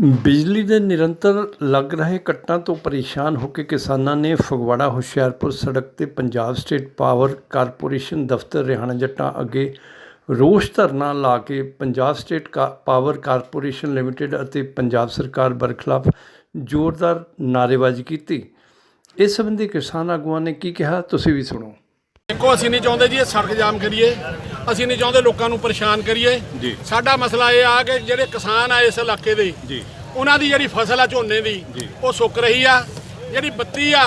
ਬਿਜਲੀ ਦੇ ਨਿਰੰਤਰ ਲੱਗ ਰਹੇ ਕੱਟਾਂ ਤੋਂ ਪਰੇਸ਼ਾਨ ਹੋ ਕੇ ਕਿਸਾਨਾਂ ਨੇ ਫਗਵਾੜਾ, ਹੁਸ਼ਿਆਰਪੁਰ ਸੜਕ ਤੇ ਪੰਜਾਬ ਸਟੇਟ ਪਾਵਰ ਕਾਰਪੋਰੇਸ਼ਨ ਦਫ਼ਤਰ ਰਿਹਾਣਾ ਜੱਟਾਂ ਅੱਗੇ ਰੋਸ ਧਰਨਾ ਲਾ ਕੇ ਪੰਜਾਬ ਸਟੇਟ ਕਾ- ਪਾਵਰ ਕਾਰਪੋਰੇਸ਼ਨ ਲਿਮਟਿਡ ਅਤੇ ਪੰਜਾਬ ਸਰਕਾਰ ਬਰਖਲਾਫ ਜ਼ੋਰਦਾਰ ਨਾਅਰੇਬਾਜ਼ੀ ਕੀਤੀ। ਇਸ ਸੰਬੰਧੀ ਕਿਸਾਨ ਆਗੂਆਂ ਨੇ ਕੀ ਕਿਹਾ, ਤੁਸੀਂ ਵੀ ਸੁਣੋ। ਦੇਖੋ, ਅਸੀਂ ਨਹੀਂ ਚਾਹੁੰਦੇ ਜੀ ਇਹ ਸੜਕ ਜਾਮ ਕਰੀਏ। ਅਸੀਂ ਨਹੀਂ ਚਾਹੁੰਦੇ ਲੋਕਾਂ ਨੂੰ ਪਰੇਸ਼ਾਨ ਕਰੀਏ ਜੀ। ਸਾਡਾ ਮਸਲਾ ਇਹ ਆ ਕਿ ਜਿਹੜੇ ਕਿਸਾਨ ਆ ਇਸ ਇਲਾਕੇ ਦੇ ਜੀ ਉਹਨਾਂ ਦੀ ਜਿਹੜੀ ਫਸਲ ਆ ਝੋਨੇ ਦੀ। ਉਹ ਸੁੱਕ ਰਹੀ ਆ ਜਿਹੜੀ ਬੱਤੀ ਆ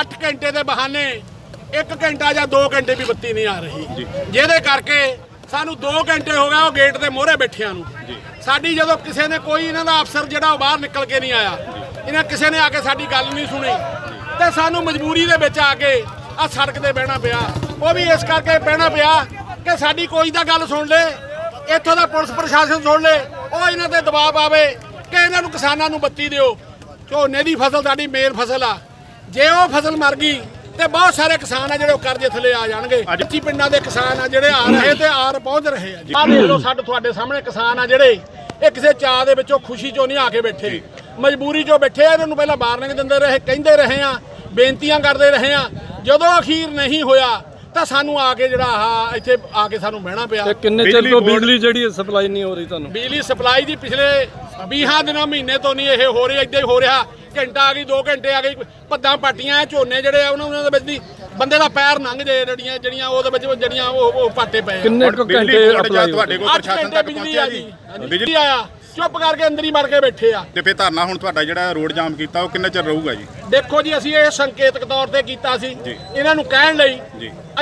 8 ਘੰਟੇ ਦੇ ਬਹਾਨੇ 1 ਘੰਟਾ ਜਾਂ 2 ਘੰਟੇ ਵੀ ਬੱਤੀ ਨਹੀਂ ਆ ਰਹੀ। ਜਿਹਦੇ ਕਰਕੇ ਸਾਨੂੰ 2 ਘੰਟੇ ਹੋ ਗਏ ਉਹ ਗੇਟ ਦੇ ਮੋਹਰੇ ਬੈਠਿਆਂ ਨੂੰ। ਸਾਡੀ ਜਦੋਂ ਕਿਸੇ ਨੇ ਕੋਈ ਇਹਨਾਂ ਦਾ ਅਫਸਰ ਜਿਹੜਾ ਉਹ ਬਾਹਰ ਨਿਕਲ ਕੇ ਨਹੀਂ ਆਇਆ ਇਹਨਾਂ ਕਿਸੇ ਨੇ ਆ ਕੇ ਸਾਡੀ ਗੱਲ ਨਹੀਂ ਸੁਣੀ ਤੇ ਸਾਨੂੰ ਮਜਬੂਰੀ ਦੇ ਵਿੱਚ ਆ ਕੇ ਆ ਸੜਕ ਤੇ ਬਹਿਣਾ ਪਿਆ ਉਹ ਵੀ ਇਸ ਕਰਕੇ ਬਹਿਣਾ ਪਿਆ ਕਿ ਸਾਡੀ ਕੋਈ ਦਾ ਗੱਲ ਸੁਣ ਲੈ, ਇੱਥੋਂ ਦਾ ਪੁਲਿਸ ਪ੍ਰਸ਼ਾਸਨ ਸੁਣ ਲੈ, ਉਹ ਇਹਨਾਂ ਤੇ ਦਬਾਅ ਪਾਵੇ ਕਿ ਇਹਨਾਂ ਨੂੰ ਕਿਸਾਨਾਂ ਨੂੰ ਬੱਤੀ ਦਿਓ। ਝੋਨੇ ਦੀ ਫਸਲ ਸਾਡੀ ਮੇਨ ਫਸਲ ਆ। ਜੇ ਉਹ ਫਸਲ ਮਰ ਗਈ ਤੇ ਬਹੁਤ ਸਾਰੇ ਕਿਸਾਨ ਆ ਜਿਹੜੇ ਉਹ ਕਰਜ਼ੇ ਥੱਲੇ ਆ ਜਾਣਗੇ। ਅੱਜ- ਪਿੰਡਾਂ ਦੇ ਕਿਸਾਨ ਆ ਜਿਹੜੇ ਆ ਰਹੇ ਤੇ ਆਰ ਪਹੁੰਚ ਰਹੇ ਆ ਜੀ। ਆਹ ਦੇਖ ਲਓ ਸਾਡੇ ਤੁਹਾਡੇ ਸਾਹਮਣੇ ਕਿਸਾਨ ਆ ਜਿਹੜੇ, ਇਹ ਕਿਸੇ ਚਾਹ ਦੇ ਵਿੱਚੋਂ ਖੁਸ਼ੀ ਚੋਂ ਨਹੀਂ ਆ ਕੇ ਬੈਠੇ। ਮਜਬੂਰੀ ਚੋਂ ਬੈਠੇ ਆ, ਇਹਨਾਂ ਨੂੰ ਪਹਿਲਾਂ ਵਾਰਨਿੰਗ ਦਿੰਦੇ ਰਹੇ, ਕਹਿੰਦੇ ਰਹੇ ਆ, ਬੇਨਤੀਆਂ ਕਰਦੇ ਰਹੇ ਆ। ਜਦੋਂ ਅਖੀਰ ਨਹੀਂ ਹੋਇਆ ਤਾਂ ਸਾਨੂੰ ਆ ਕੇ ਜਿਹੜਾ ਆਹ ਇੱਥੇ ਆ ਕੇ ਸਾਨੂੰ ਬਹਿਣਾ ਪਿਆ। ਤੇ ਕਿੰਨੇ ਚਿਰ ਬਿਜਲੀ ਤੋਂ ਬਿਜਲੀ ਜਿਹੜੀ ਸਪਲਾਈ ਨਹੀਂ ਹੋ ਰਹੀ ਤੁਹਾਨੂੰ? ਬਿਜਲੀ ਸਪਲਾਈ ਦੀ ਪਿਛਲੇ 20 ਦਿਨਾਂ ਮਹੀਨੇ ਤੋਂ ਨਹੀਂ ਇਹ ਹੋ ਰਿਹਾ ਇਦਾਂ ਹੀ ਹੋ ਰਿਹਾ। ਘੰਟਾ ਆ ਗਈ 2 ਘੰਟੇ ਆ ਗਈ ਪੱਦਾਂ ਪਾਟੀਆਂ ਝੋਨੇ ਜਿਹੜੇ ਆ ਉਹਨਾਂ ਉਹਨਾਂ ਦੇ ਵਿੱਚ ਦੀ ਬੰਦੇ ਦਾ ਪੈਰ ਲੰਘ ਜੇ ਜਿਹੜੀਆਂ ਜਿਹੜੀਆਂ ਉਹਦੇ ਵਿੱਚ ਜਿਹੜੀਆਂ ਉਹ ਉਹ ਪਾਟੇ ਪਏ ਆ। ਕਿੰਨੇ ਕੁ ਬਿਜਲੀ ਘੰਟੇ ਅਪਲਾਈ ਤੁਹਾਡੇ ਕੋਲ ਅੱਠ ਪ੍ਰਸ਼ਾਸਨ ਘੰਟੇ ਤੱਕ ਬਿਜਲੀ ਪਹੁੰਚਿਆ ਆ ਜੀ। ਬਿਜਲੀ ਆਇਆ। ਚੁੱਪ ਕਰਕੇ ਅੰਦਰ ਹੀ ਮੜ ਕੇ ਬੈਠੇ ਆ। ਤੇ ਫਿਰ ਧਰਨਾ ਹੁਣ ਤੁਹਾਡਾ ਜਿਹੜਾ ਰੋਡ ਜਾਮ ਕੀਤਾ ਉਹ ਕਿੰਨੇ ਚਿਰ ਰਹੂਗਾ ਜੀ? ਦੇਖੋ ਜੀ ਅਸੀਂ ਇਹ ਸੰਕੇਤਕ ਤੌਰ ਤੇ ਕੀਤਾ ਸੀ। ਇਹਨਾਂ ਨੂੰ ਕਹਿਣ ਲਈ।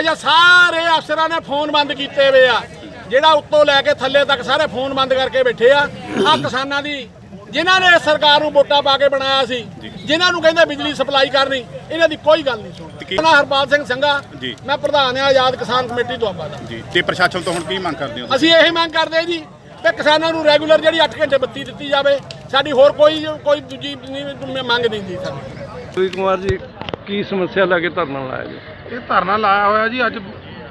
ਅਜਾ ਸਾਰੇ ਅਫਸਰਾਂ ਨੇ ਫੋਨ ਬੰਦ ਕੀਤੇ ਹੋਏ ਆ। ਜਿਹੜਾ ਉੱਤੋਂ ਲੈ ਕੇ ਥੱਲੇ ਤੱਕ ਸਾਰੇ ਫੋਨ ਬੰਦ ਕਰਕੇ ਬੈਠੇ ਆ। ਆ ਕਿਸਾਨਾਂ ਦੀ ਜਿਨ੍ਹਾਂ ਨੇ ਸਰਕਾਰ ਨੂੰ ਵੋਟਾਂ ਪਾ ਕੇ ਬਣਾਇਆ ਸੀ ਜਿਨ੍ਹਾਂ ਨੂੰ ਕਹਿੰਦੇ ਬਿਜਲੀ ਸਪਲਾਈ ਕਰਨੀ ਇਹਨਾਂ ਦੀ ਕੋਈ ਗੱਲ ਨਹੀਂ ਸੁਣਦੀ ਮੈਂ ਹਰਪਾਲ ਸਿੰਘ ਸੰਘਾ। ਮੈਂ ਪ੍ਰਧਾਨ ਆ ਆਜ਼ਾਦ ਕਿਸਾਨ ਕਮੇਟੀ ਦੁਆਬਾ ਦਾ। ਜੀ। ਤੇ ਪ੍ਰਸ਼ਾਸਨ ਤੋਂ ਹੁਣ ਕੀ ਮੰਗ ਕਰਦੇ ਹੋ ਅਸੀਂ ਇਹੀ ਮੰਗ ਕਰਦੇ ਜੀ ਕਿ ਕਿਸਾਨਾਂ ਨੂੰ ਰੈਗੂਲਰ ਜਿਹੜੀ 8 ਘੰਟੇ ਬੱਤੀ ਦਿੱਤੀ ਜਾਵੇ ਸਾਡੀ ਹੋਰ ਕੋਈ ਕੋਈ ਦੂਜੀ ਨਹੀਂ ਮੰਗ ਨਹੀਂ ਦੀ ਸਾਡੀ ਸੁਈ ਕੁਮਾਰ ਜੀ ਕੀ ਸਮੱਸਿਆ ਲੈ ਕੇ ਧਰਨਾ ਲਾਇਆ ਜੀ? ਇਹ ਧਰਨਾ ਲਾਇਆ ਹੋਇਆ ਜੀ ਅੱਜ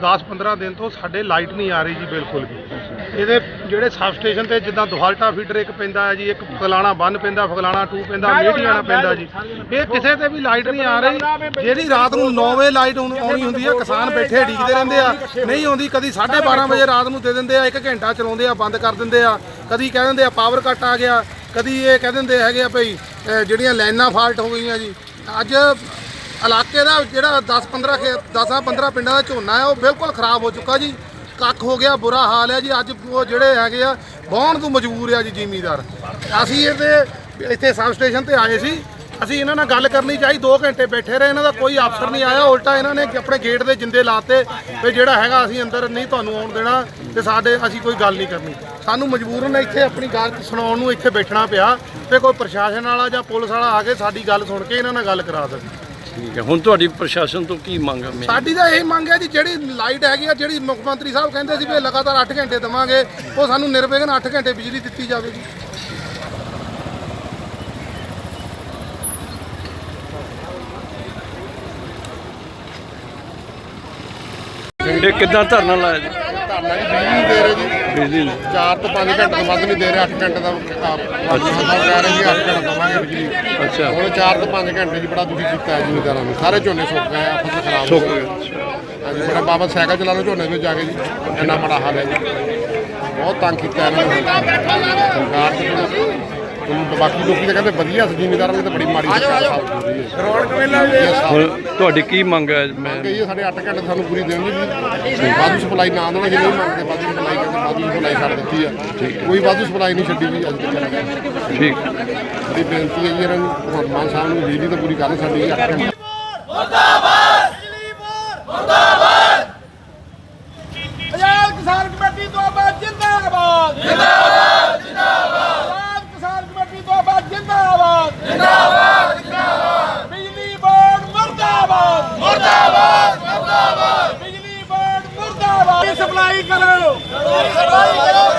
10-15 ਦਿਨ ਤੋਂ ਸਾਡੇ ਲਾਈਟ ਨਹੀਂ ਆ ਰਹੀ ਜੀ ਬਿਲਕੁਲ ਵੀ। ਇਹਦੇ ਜਿਹੜੇ ਸਬ ਸਟੇਸ਼ਨ ਤੇ ਜਿੱਦਾਂ ਦੁਹਾਲਟਾ ਫੀਡਰ ਇੱਕ ਪੈਂਦਾ ਹੈ ਜੀ ਇੱਕ ਫਗਲਾਣਾ ਬੰਨ ਪੈਂਦਾ ਫਗਲਾਣਾ 2 ਪੈਂਦਾ ਮੇਢੀਆਣਾ ਪੈਂਦਾ ਜੀ। ਇਹ ਕਿਸੇ ਤੇ ਵੀ ਲਾਈਟ ਨਹੀਂ ਆ ਰਹੀ। ਜਿਹੜੀ ਰਾਤ ਨੂੰ 9 ਵਜੇ ਲਾਈਟ ਆਉਣੀ ਹੁੰਦੀ ਆ ਕਿਸਾਨ ਬੈਠੇ ਢੀਕਦੇ ਰਹਿੰਦੇ ਆ। ਨਹੀਂ ਆਉਂਦੀ ਕਦੀ 12:30 ਵਜੇ ਰਾਤ ਨੂੰ ਦੇ ਦਿੰਦੇ ਆ ਇੱਕ ਘੰਟਾ ਚਲਾਉਂਦੇ ਆ ਬੰਦ ਕਰ ਦਿੰਦੇ ਆ। ਕਦੀ ਕਹਿ ਦਿੰਦੇ ਆ ਪਾਵਰ ਕੱਟ ਆ ਗਿਆ। ਕਦੀ ਇਹ ਕਹਿ ਦਿੰਦੇ ਹੈਗੇ ਆ ਭਈ ਜਿਹੜੀਆਂ ਲਾਈਨਾਂ ਫਾਲਟ ਹੋ ਗਈਆਂ ਜੀ। ਅੱਜ ਇਲਾਕੇ ਦਾ ਜਿਹੜਾ 10 15 10 15 ਪਿੰਡਾਂ ਦਾ ਝੋਨਾ ਹੈ ਉਹ ਬਿਲਕੁਲ ਖਰਾਬ ਹੋ ਚੁੱਕਾ ਜੀ। ਕੱਖ ਹੋ ਗਿਆ, ਬੁਰਾ ਹਾਲ ਹੈ ਜੀ। ਅੱਜ ਉਹ ਜਿਹੜੇ ਹੈਗੇ ਆ ਵਾਹੁਣ ਤੋਂ ਮਜਬੂਰ ਆ ਜੀ ਜ਼ਿਮੀਦਾਰ? ਅਸੀਂ ਇਹਦੇ, ਇੱਥੇ ਸਬ ਸਟੇਸ਼ਨ ਤੇ ਆਏ ਸੀ। ਅਸੀਂ ਇਹਨਾਂ ਨਾਲ ਗੱਲ ਕਰਨੀ ਚਾਹੀ 2 ਘੰਟੇ ਬੈਠੇ ਰਹੇ, ਇਹਨਾਂ ਦਾ ਕੋਈ ਅਫਸਰ ਨਹੀਂ ਆਇਆ। ਉਲਟਾ ਇਹਨਾਂ ਨੇ ਆਪਣੇ ਗੇਟ ਦੇ ਜਿੰਦੇ ਲਾਤੇ ਵੀ ਜਿਹੜਾ ਹੈਗਾ ਅਸੀਂ ਅੰਦਰ ਨਹੀਂ ਤੁਹਾਨੂੰ ਆਉਣ ਦੇਣਾ ਤੇ ਸਾਡੇ, ਅਸੀਂ ਕੋਈ ਗੱਲ ਨਹੀਂ ਕਰਨੀ। ਸਾਨੂੰ ਮਜਬੂਰਨ ਇੱਥੇ ਆਪਣੀ ਗੱਲ ਸੁਣਾਉਣ ਨੂੰ ਇੱਥੇ ਬੈਠਣਾ ਪਿਆ ਤੇ ਕੋਈ ਪ੍ਰਸ਼ਾਸਨ ਵਾਲਾ ਜਾਂ ਪੁਲਿਸ ਵਾਲਾ ਆ ਕੇ ਸਾਡੀ ਗੱਲ ਸੁਣ ਕੇ ਇਹਨਾਂ ਨਾਲ ਗੱਲ ਕਰਾ ਦੇਵੇ ਠੀਕ ਹੈ। ਹੁਣ ਤੁਹਾਡੀ ਪ੍ਰਸ਼ਾਸਨ ਤੋਂ ਕੀ ਮੰਗ ਹੈ? ਮੇਰੀ? ਸਾਡੀ ਤਾਂ ਇਹ ਮੰਗ ਹੈ ਜੀ ਜਿਹੜੀ ਲਾਈਟ ਹੈਗੀ ਆ ਜਿਹੜੀ ਮੁੱਖ ਮੰਤਰੀ ਸਾਹਿਬ ਕਹਿੰਦੇ ਸੀ ਵੀ ਲਗਾਤਾਰ 8 ਘੰਟੇ ਦੇਵਾਂਗੇ ਉਹ ਸਾਨੂੰ ਨਿਰਵਿਘਨ 8 ਘੰਟੇ ਬਿਜਲੀ ਦਿੱਤੀ ਜਾਵੇਗੀ ਇਹ ਕਿੱਦਾਂ ਧਰਨਾ ਲਾਇਆ ਜੀ? ਧਰਨਾ ਜੀ ਬਿਜਲੀ ਦੇ ਰਹੇ ਜੀ। ਬਿਜਲੀ। 4 ਤੋਂ 5 ਘੰਟੇ ਤੋਂ ਵੱਧ ਨਹੀਂ ਦੇ ਰਹੇ 8 ਘੰਟੇ ਦਾ ਅੱਛਾ। ਸਾਹਿਬ ਕਹਿ ਰਹੇ ਜੀ 8 ਘੰਟੇ ਦਵਾਂਗੇ ਬਿਜਲੀ ਅੱਛਾ। ਹੁਣ 4 ਤੋਂ 5 ਘੰਟੇ ਜੀ ਬੜਾ ਦੁਖੀ ਕੀਤਾ ਹੈ ਜ਼ਿਮੀਦਾਰਾਂ ਨੂੰ। ਸਾਰੇ ਝੋਨੇ ਸੁੱਕ ਗਏ ਆ ਫਸਲ ਖਰਾਬ ਹੋ ਗਈ ਹਾਂਜੀ ਮੇਰਾ ਬਾਬਾ ਸਾਈਕਲ ਚਲਾ ਲਓ ਝੋਨੇ ਵਿੱਚ ਜਾ ਕੇ ਜੀ। ਇੰਨਾ ਬੜਾ ਹਾਲ ਹੈ ਜੀ। ਬਹੁਤ ਤੰਗ ਕੀਤਾ ਇਹਨਾਂ ਨੇ। ਸਰਕਾਰ ਤੇ ਬਾਕੀ ਲੋਕੀ ਤਾਂ ਕਹਿੰਦੇ ਵਧੀਆ ਸੀ ਜ਼ਿਮੀਦਾਰਾਂ ਨੇ ਤਾਂ ਬੜੀ ਮਾੜੀ ਰਹੀ ਹੈ। ਰੌਣਕ ਮੇਲਾ ਹੁਣ ਤੁਹਾਡੀ ਕੀ ਮੰਗ ਹੈ? ਮੈਂ ਕਹੀਏ ਸਾਡੇ 8 ਘੰਟੇ ਸਾਨੂੰ ਪੂਰੀ ਦੇਣ ਜੀ। ਵਾਧੂ ਸਪਲਾਈ ਨਾ ਦੇਣਾ ਜੇ ਨਹੀਂ ਮੰਗਦੇ ਵਾਧੂ ਸਪਲਾਈ ਕਰਦੇ ਵਾਧੂ ਸਪਲਾਈ ਛੱਡ ਦਿੱਤੀ ਆ ਕੋਈ ਵਾਧੂ ਸਪਲਾਈ ਨਹੀਂ ਛੱਡੀ ਵੀ ਅੱਜ ਤੱਕ। ਠੀਕ। ਸਾਡੀ ਬੇਨਤੀ ਹੈ ਜੀ ਇਹਨਾਂ ਨੂੰ ਮਾਨ ਸਾਹਿਬ ਨੂੰ ਬਿਜਲੀ ਤਾਂ ਪੂਰੀ ਕਰਨ ਸਾਡੀ 8 ਘੰਟੇ ਆਜ਼ਾਦ ਕਿਸਾਨ ਕਮੇਟੀ ਤੋਂ ਬਾਅਦ ਜਿੰਦਾਬਾਦ ਜਿੰਦਾਬਾਦ ਜਿੰਦਾਬਾਦ ਆਜ਼ਾਦ ਕਿਸਾਨ ਕਮੇਟੀ ਤੋਂ ਬਾਅਦ ਜਿੰਦਾਬਾਦ ਜਿੰਦਾਬਾਦ ਜਿੰਦਾਬਾਦ ਬਿਜਲੀ ਬੋਰਡ ਮੁਰਦਾਬਾਦ ਮੁਰਦਾਬਾਦ ਮੁਰਦਾਬਾਦ ਬਿਜਲੀ ਬੋਰਡ ਮੁਰਦਾਬਾਦ ਸਪਲਾਈ ਕਰੋ। ਸਪਲਾਈ ਕਰੋ।